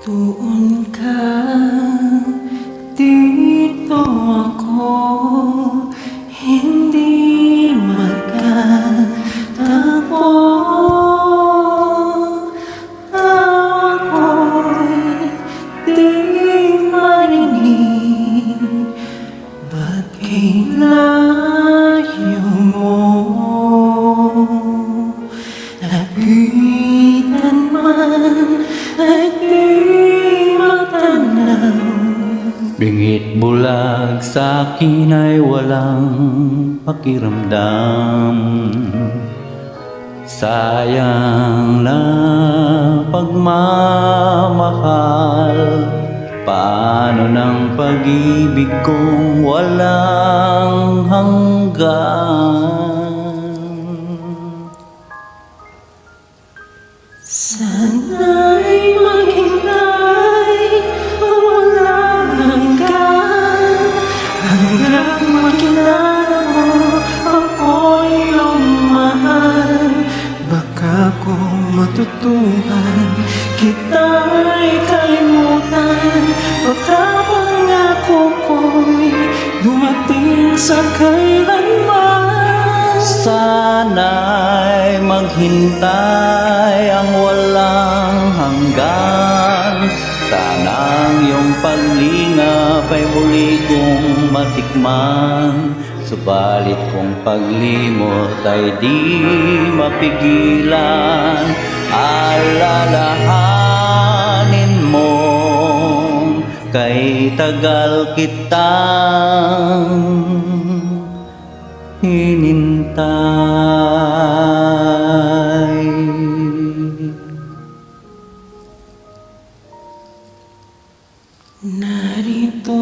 Doon ka, dito Bingit bulag sa akin ay walang pakiramdam. Sayang na pagmamahal Paano ng pag-ibig kong walang kung matutuhan kita'y kalimutan. Baka pangako ko'y dumating sa kailanman. Sana'y maghintay ang walang hanggan Sana ang iyong paglingap ay muli kong matikman Subalit kung paglimot ay di mapigilan Alalahanin mo kay tagal kitang hinintay. Narito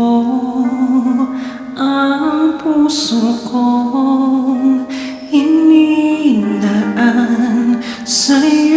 ang puso kong inilaan sa'yo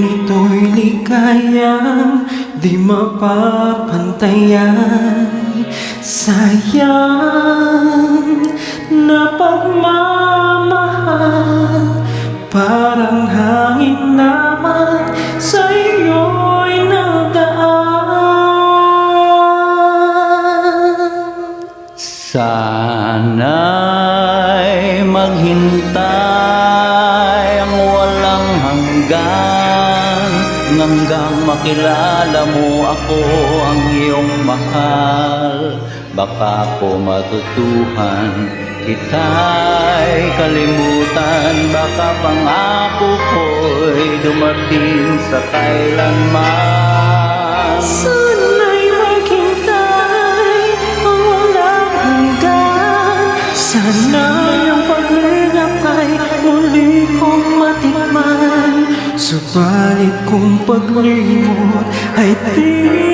Nito'y ligayang di mapapantayan. Sayang na pagmamahal Parang hangin naman sa iyo'y nagdaan. Sana'y maghintay ang walang hanggan Hanggang makilala mo ako ang iyong mahal. Baka ko matutuhan kita'y kalimutan. Baka pangako ko'y dumating sa kailanman. Sana'y maghintay ang walang hanggan. Sana yung paglingap ay muli kong matikman Subalit kung paglimot ay di